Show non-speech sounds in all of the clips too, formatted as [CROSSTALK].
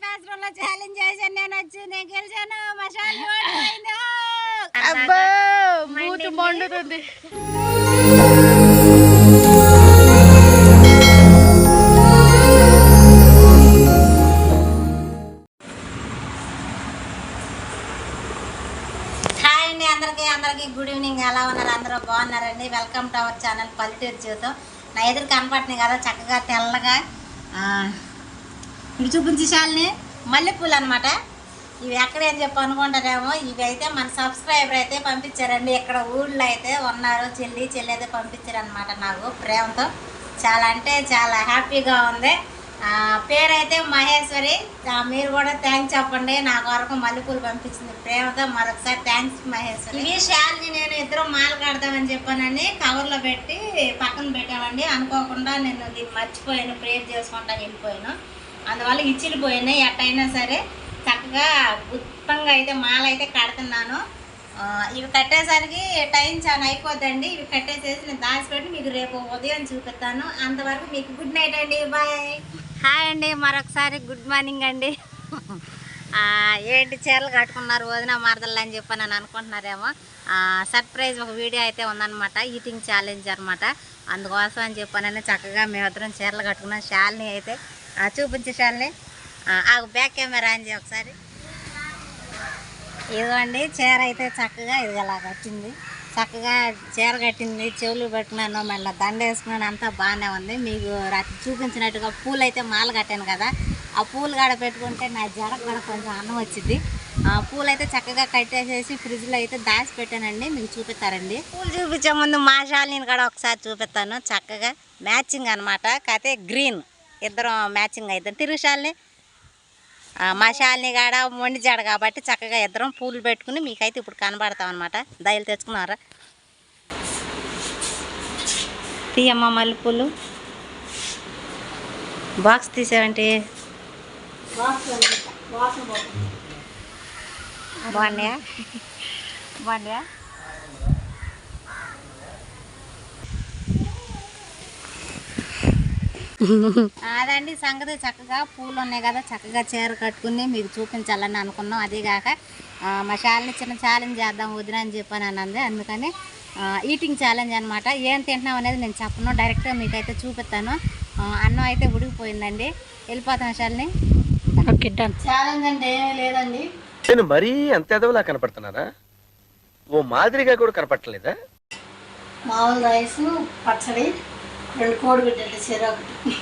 లో ఛాలెంజ్ చేశాను నేను వచ్చి నేను గెలిచాను. మసాలా. [LAUGHS] అబ్బో మండుతుంది. అందరికీ అందరికీ గుడ్ ఈవినింగ్ ఎలా ఉన్నారు? అందరూ బాగున్నారండి? వెల్కమ్ టు అవర్ ఛానల్ పల్లెటూరు జీవితం నా ఎదురు కనపడుతున్నాయి కదా చక్కగా తెల్లగా. ఆ, చూపించి చూపించాలని మల్లెపూలు అనమాట ఇవి ఎక్కడేం చెప్పి అనుకుంటారేమో. ఇవి అయితే మన సబ్స్క్రైబర్ అయితే పంపించారండి. ఇక్కడ ఊళ్ళో అయితే ఉన్నారు చెల్లి చెల్లి అయితే పంపించారనమాట నాకు ప్రేమతో. చాలా అంటే చాలా హ్యాపీగా ఉంది. పేరైతే మహేశ్వరి. మీరు కూడా థ్యాంక్స్ చెప్పండి. నా కొరకు మల్లెపూలు పంపించింది ప్రేమతో. మరొకసారి థ్యాంక్స్ మహేశ్వరి. ఇవి శాలిని నేను ఇద్దరు మాలు కడదామని చెప్పానని కవర్లో పెట్టి పక్కన పెట్టామండి. అనుకోకుండా నేను మర్చిపోయాను. ప్రేర్ చేసుకుంటా వెళ్ళిపోయాను. అందువల్ల ఇచ్చిలిపోయినాయి ఎట్టయినా సరే చక్కగా గుప్తంగా అయితే మాల అయితే కడుతున్నాను ఇవి కట్టేసరికి టైం చాలా అయిపోద్దండి. ఇవి కట్టేసేసి నేను దాచిపెట్టి మీకు రేపు ఉదయం చూపిస్తాను. అంతవరకు మీకు గుడ్ నైట్ అండి. బాయ్. హాయ్ అండి. మరొకసారి గుడ్ మార్నింగ్ అండి. ఏంటి చీరలు కట్టుకున్నారు? వదిన మరదలు అని చెప్పి నేను అనుకుంటున్నారేమో. సర్ప్రైజ్ ఒక వీడియో అయితే ఉందన్నమాట. ఈటింగ్ ఛాలెంజ్ అనమాట అందుకోసం అని చెప్పానని చక్కగా మేమిద్దరం చీరలు కట్టుకున్నాం. శాలిని అయితే ఆ, చూపించే ఆ బ్యాక్ కెమెరా అని ఒకసారి. ఇదిగోండి చీర అయితే చక్కగా ఇది అలా కట్టింది. చక్కగా చీర కట్టింది చెవులు పెట్టుకున్నాను మళ్ళీ దండ వేసుకున్నాను అంతా బాగానే ఉంది. మీకు చూపించినట్టుగా పూలు అయితే మాల కట్టాను కదా. ఆ పూలు కాడ పెట్టుకుంటే నా జ్వర కూడా కొంచెం అన్నం వచ్చింది. ఆ పూలు అయితే చక్కగా కట్టేసేసి ఫ్రిడ్జ్లో అయితే దాచి పెట్టానండి. మీకు చూపిస్తారండి. పూలు చూపించే ముందు మా శాలిని కూడా ఒకసారి చూపిస్తాను. చక్కగా మ్యాచింగ్ అనమాట కాకపోతే గ్రీన్. ఇద్దరం మ్యాచింగ్ అవుతాం తిరుగు శాలిని మా శాలిని కాడ మొండి జాడ కాబట్టి చక్కగా ఇద్దరం పూలు పెట్టుకుని మీకైతే ఇప్పుడు కనబడతాం అనమాట దయలు తెచ్చుకున్నారా? తీయమ్మ మల్లెపూలు. బాక్స్ తీసావంటే? బాగున్నాయా బాగున్నాయా? అదండి సంగతి. చక్కగా పూలు ఉన్నాయి కదా చక్కగా చీర కట్టుకుని మీకు చూపించాలని అనుకున్నాం. అదేగాక ఆ, మా శాలని చిన్న ఛాలెంజ్ చేద్దాం వదిన అని చెప్పాను అన్నది అందుకని ఈటింగ్ ఛాలెంజ్ అనమాట ఏం తింటున్నాం అనేది నేను చెప్పను. డైరెక్ట్గా మీకైతే చూపిస్తాను. అన్నం అయితే ఉడికిపోయిందండి. వెళ్ళిపోతాం డన్ ఛాలెంజ్ అంటే ఏమీ లేదండి. నేను మరీ అంత ఎదవలా కనపడుతున్నారా ఓ మాదిరిగా కూడా కనపడలేదా మామూలు రైస్ పచ్చడి రెండు కోడిగుడ్డలు చెరొకటి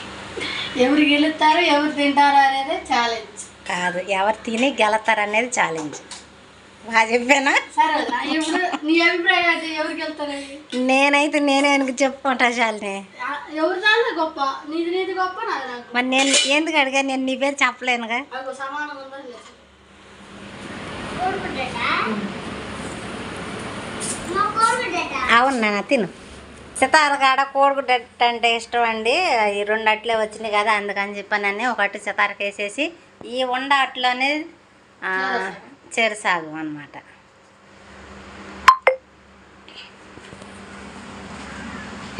ఎవరు గెలుస్తారు ఎవరు తింటారు అనేది ఛాలెంజ్ కాదు ఎవరు తిని గెలుతారు అనేది ఛాలెంజ్ బాగా చెప్పానా? సరే ఇప్పుడు నీ అభిప్రాయం అయితే ఎవరు గెలుతారని నేనైతే నేనే వెనక చెప్పుకుంటా శాలిని? ఆ, ఎవరు దాని గొప్ప? నీది నీది గొప్ప మరి నేను ఎందుకు అడిగా? నేను నీ పేరు చెప్పలేనుగా. సమానం ఉందని అవును నాన్న తిను. సితార కాడ కోడిగుడ్డ అంటే ఇష్టం అండి. ఈ రెండు అట్లే వచ్చినాయి కదా అందుకని చెప్పానని ఒక అట్టు సితారకు వేసేసి ఈ ఉండ అట్లోనే చెరసాగు అనమాట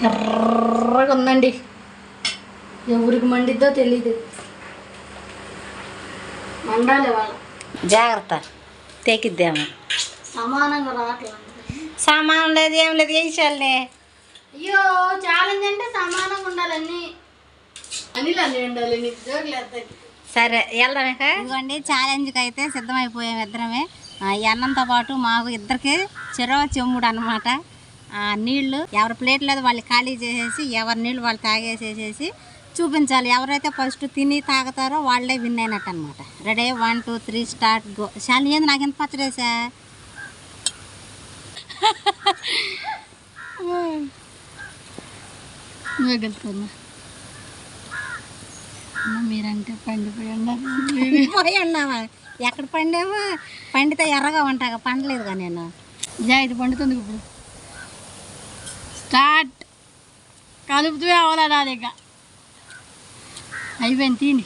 ఎర్రగా ఉందండి. ఎవరికి మండిద్దో తెలీదు. మండాలి వాళ్ళు జాగ్రత్త తెకిద్దాము సమానంగా రావట్లేదు. సామాన్ లేదు ఏం లేదు వేసాలనే అయ్యో ఛాలెంజ్ అంటే సమానంగా ఉండాలని అనిల్ అని ఉండాలి నీకు జోకులు సరే వెళ్దాం ఇక. ఇదిగోండి ఛాలెంజ్కి అయితే సిద్ధమైపోయాం ఇద్దరమే. ఆ, ఈ అన్నంతో పాటు మాకు ఇద్దరికి చెరవ చెమ్ముడు అనమాట నీళ్ళు ఎవరి ప్లేట్ లేదు వాళ్ళు ఖాళీ చేసేసి ఎవరి నీళ్ళు వాళ్ళు తాగేసేసేసి చూపించాలి. ఎవరైతే ఫస్ట్ తిని తాగుతారో వాళ్ళే విన్ అయినట్టు అనమాట ready one two three start go శాలి ఏంది నాకు ఎంత పచ్చడేసా నువ్వే గెలుతున్నా మీరంటే పండిపోయి ఉన్నారు పోయి అన్నావా ఎక్కడ పండేమో పండితే ఎర్రగా ఉంటాగా పండలేదుగా నేను. జా పండుతుంది ఇప్పుడు. స్టార్ట్. కలుపుతూ అవ్వాలా నా దగ్గర? అయిపోయింది తిండి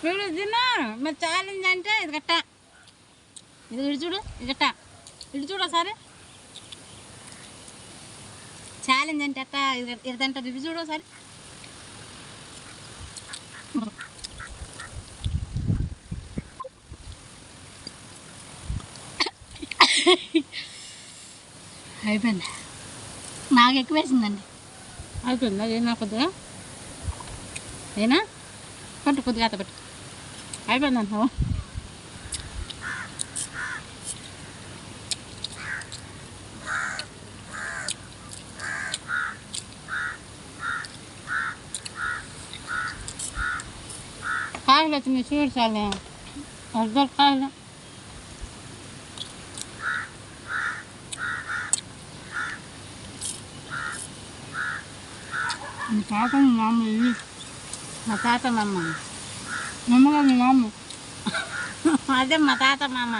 చూడు తిన్నా మరి ఛాలెంజ్ అంటే ఇది గట్టా ఇది ఇటు చూడు ఇది గట్ట ఇటు చూడు సరే ఛాలెంజ్ అంటే అట్ట ఇది అంటే చూడు ఒకసారి. అయిపోయింది? నాకు ఎక్కువ వేసిందండి. అయిపోయిందా? ఏనా కొద్దిగా? ఏనా? పట్టు కొద్దిగా అత్త పట్టు. అయిపోయింది కాయలు వచ్చింది చూడు చాలే అర్థం కాయలు మీ తాత మీ మామ ఇవి మా తాత మా అమ్మ మమ్మగా మీ మామ అదే మా తాత మా అమ్మ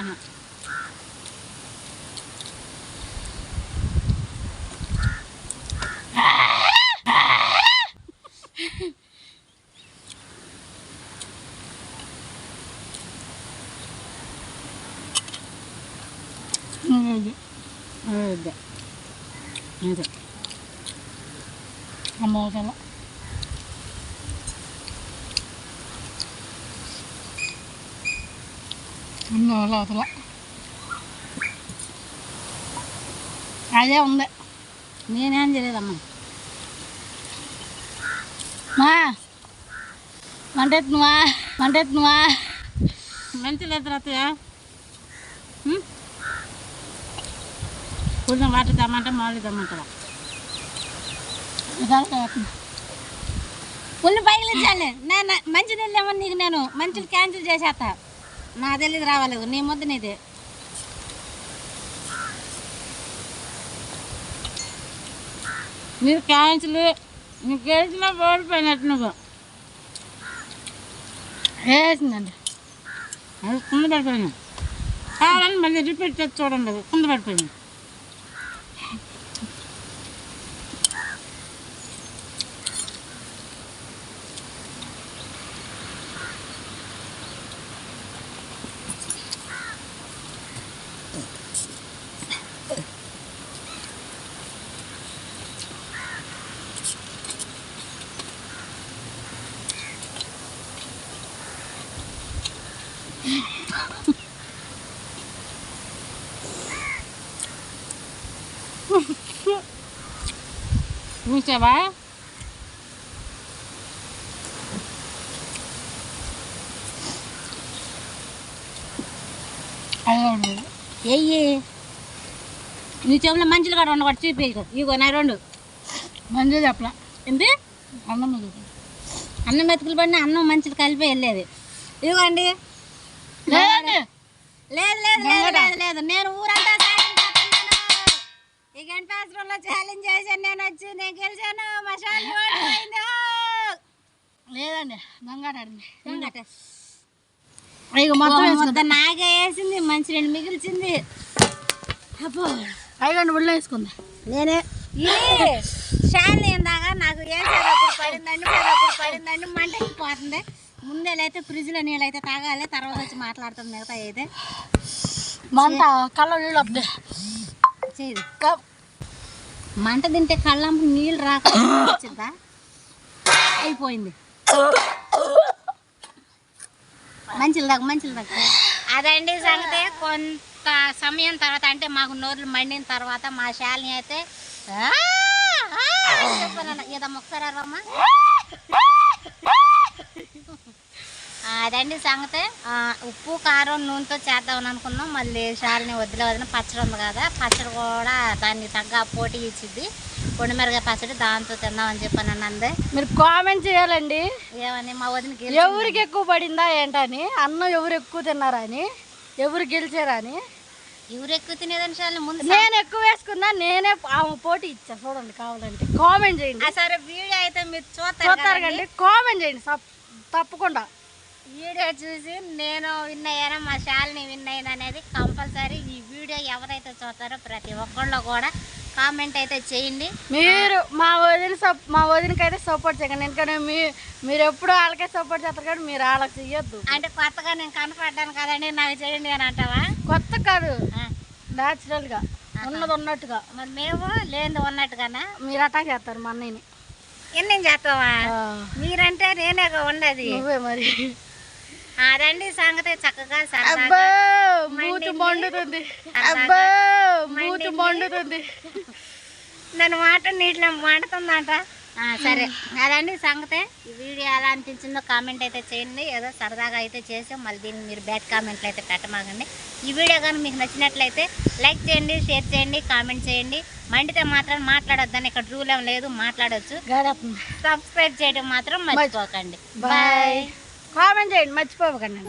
అదే అదే అదే అమ్మ అవసరం అమ్మ అవసరం అదే ఉంది నేనేం చేయలేదమ్మా మా వంటెత్తునువా వంటెత్తునువా మంచి లేదు రాతయ్య కొంచెం వాటర్ తెమ్మంటే మామూలు తెమ్మంటావా ఉల్లి పగిలించాలి నేను మంచి నీళ్ళు ఏమన్నా నీకు నేను మంచిలు క్యాన్సిల్ చేసేస్తా. నా తెలియదు రావాలి నీ ముద్ద నీది. మీరు క్యాన్సిల్ నీకు గెలిచినా ఓడిపోయినట్టు నువ్వు. వేసిందండి. అది కుంద పడిపోయినా కావాలని మళ్ళీ రిపీట్ చేసి చూడండి అది. కుంద పడిపోయింది. చూసావా ఎయ్యి నీ చెవులో మంచిలు కూడా ఉండకూడదు చూపి ఇగో నా రెండు మంచిగా చెప్పలా ఏంటి అన్నం. అన్నం మెతుకులు పడిన అన్నం మంచిది కలిపి వెళ్ళేది ఇదిగోండి లేదు లేదు లేదు లేదు లేదు నేను చేస్తున్నాను ఈ గంటలో ఛాలెంజ్ చేశాను నేను వచ్చి నేను గెలిచాను. ఓడిపోయింది. లేదండి. ఇక మొత్తం నాగే వేసింది మంచి రెండు మిగిల్చింది. అబ్బో. అయిగండి ఉళ్ళ వేసుకుందా. నేనే. ఇది నాకు వేసేటప్పుడు పడిందండి పోయేటప్పుడు పడిందండి మంట ఎక్కిపోతుంది ముందేలైతే ఫ్రిడ్జ్లో నీళ్ళు అయితే తాగాలి తర్వాత వచ్చి మాట్లాడుతుంది మిగతా అయితే మంట కళ్ళ నీళ్ళు వద్దే. వచ్చేది మంట తింటే కళ్ళంపు నీళ్ళు రాక వచ్చిందా? అయిపోయింది. మంచిలు దాకా మంచిలు దాకా అదండి సంగతి. కొంత సమయం తర్వాత అంటే మాకు నోర్లు మండిన తర్వాత మా శాలిని అయితే "ఆ, ఆ" ఏదమ్మా ఒకసారి అరవమ్మా. అదండి సంగతి. ఉప్పు కారం నూనెతో చేద్దామని అనుకున్నాం. మళ్ళీ శాలిని వదిలే వదిన పచ్చడి ఉంది కదా పచ్చడి కూడా దాన్ని తగ్గ పోటీ ఇచ్చింది పొడిమిరగా పచ్చడి దాంతో తిందామని చెప్పాను అన్నందే. మీరు కామెంట్ చేయాలండి. ఏమని మా వదినకి ఎవరికి ఎక్కువ పడిందా ఏంటని అన్నం ఎవరు ఎక్కువ తిన్నారా అని ఎవరు గెలిచారా అని ఎవరు ఎక్కువ తినేదని శాలిని ముందు నేను ఎక్కువ వేసుకున్నా నేనే పోటీ ఇచ్చా. చూడండి కావాలంటే. కామెంట్ చేయండి. సరే వీడియో అయితే మీరు చూస్తారు చూస్తారు కదండి. కండి కామెంట్ చేయండి. తప్పకుండా. వీడియో చూసి నేను విన్ అయ్యాను మా శాలిని విన్ అయింది అనేది కంపల్సరీ. ఈ వీడియో ఎవరైతే చూస్తారో ప్రతి ఒక్కళ్ళు కూడా కామెంట్ అయితే చేయండి. మీరు మా వదిన మా వదినకి అయితే సపోర్ట్ చేయకండి. ఎందుకంటే మీ మీరు ఎప్పుడు వాళ్ళకే సపోర్ట్ చేస్తారు కానీ మీరు వాళ్ళకి చెయ్యొద్దు. అంటే కొత్తగా నేను కనపడ్డాను కదండి నాకు చేయండి అని అంటావా? కొత్త కాదు. న్యాచురల్గా ఉన్నది ఉన్నట్టుగా. మరి మేము లేనిది ఉన్నట్టుగానా? మీరు అటాక్ చేస్తారు మా అన్నయ్యని. ఎన్నేం చేస్తావా? మీరంటే నేనేగా ఉండదు నువ్వే మరి. అదండి సంగతి చక్కగా అబ్బో సరదాగా మూతి మండుతుంది. అబ్బో మూతి మండుతుంది. దాని మాట నీటిలో మండుతుందంట. ఆ, సరే. అదండి సంగతే. ఈ వీడియో ఎలా అనిపించిందో కామెంట్ అయితే చేయండి. ఏదో సరదాగా అయితే చేసాం. మళ్ళీ దీన్ని మీరు బ్యాడ్ కామెంట్లు అయితే పెట్టమాగండి ఈ వీడియో కానీ మీకు నచ్చినట్లయితే లైక్ చేయండి షేర్ చేయండి కామెంట్ చేయండి. మండితే మాత్రం మాట్లాడొద్దని ఇక్కడ రూల్ ఏం లేదు. మాట్లాడొచ్చు. సబ్స్క్రైబ్ చేయడం మాత్రం మర్చిపోకండి. బాయ్. కామెంట్ చేయండి మర్చిపోవకండి.